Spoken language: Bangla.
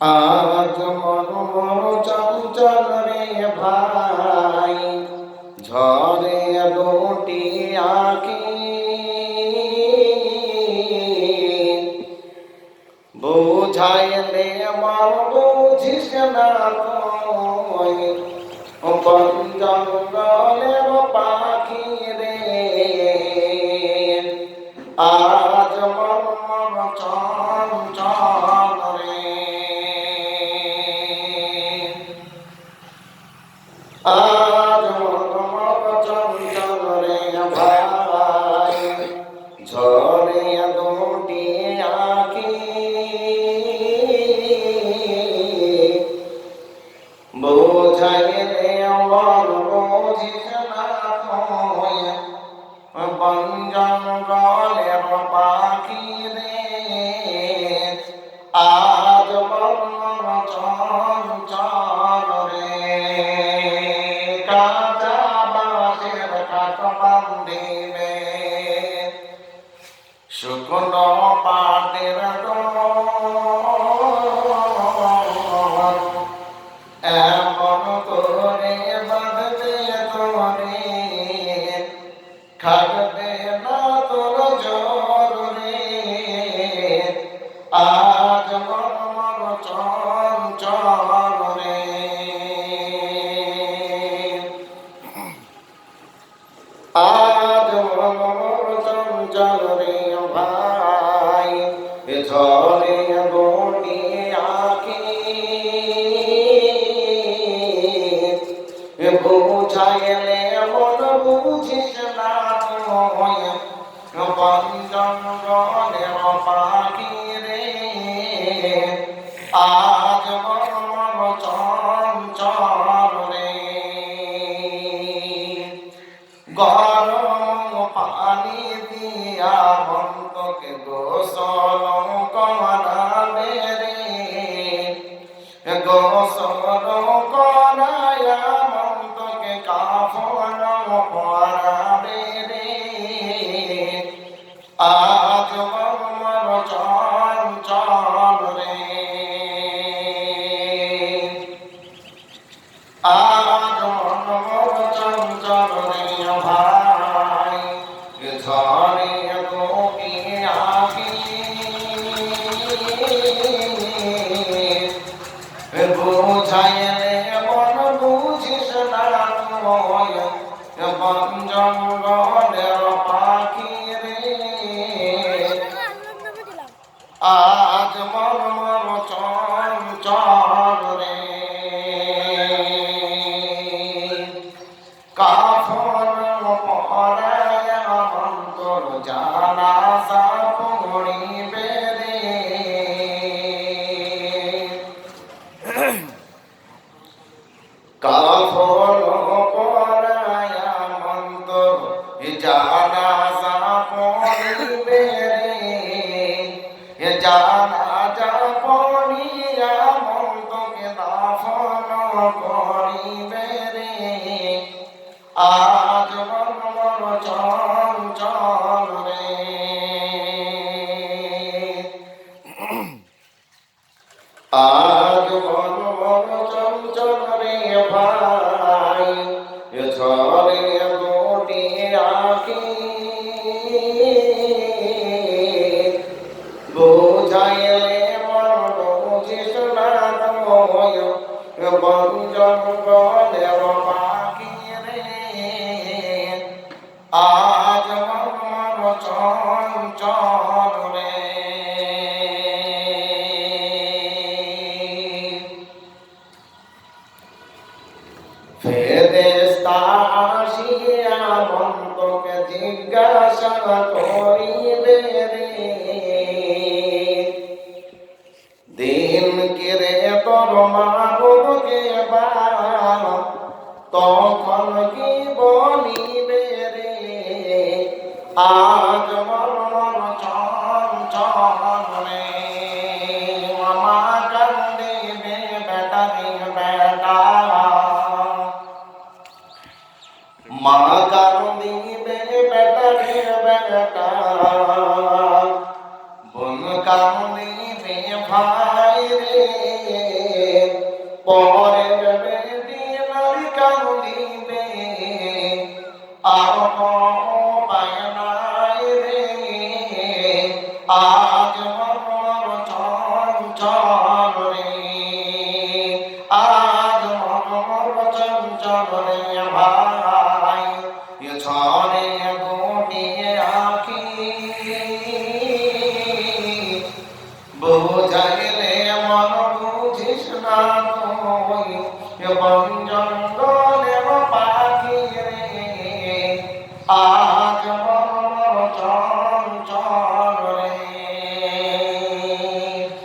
আজ মন মন চঞ্চল রে ভাই, ঝরে লোটি আঁকি বুঝাইলে মন বুঝিস না কই বন্ধ পাখি রে আজ Bang, bang, bang. का जा बाशिर का कमंदी में शुकनो বুঝাইলে মন বুঝিস না বন্ধনের পাখি রে আজ মন চঞ্চল রে। গরম পানি দিয়া বন্ধকে গোসল কাফন মরাবে জঙ্গল আর আজ মর্ম চঞ্চল রে। ফেরেস্তা আসিয়া মন্তকে জিজ্ঞাসা করিবে রে। দিন কিরে তোর মা মা গারমি বেড়ে বেটা বেড়ে বেটা বন কামনি বে ভাই রে পরে বেড়ে নারী কামনি বে, আর পায়নায় রে।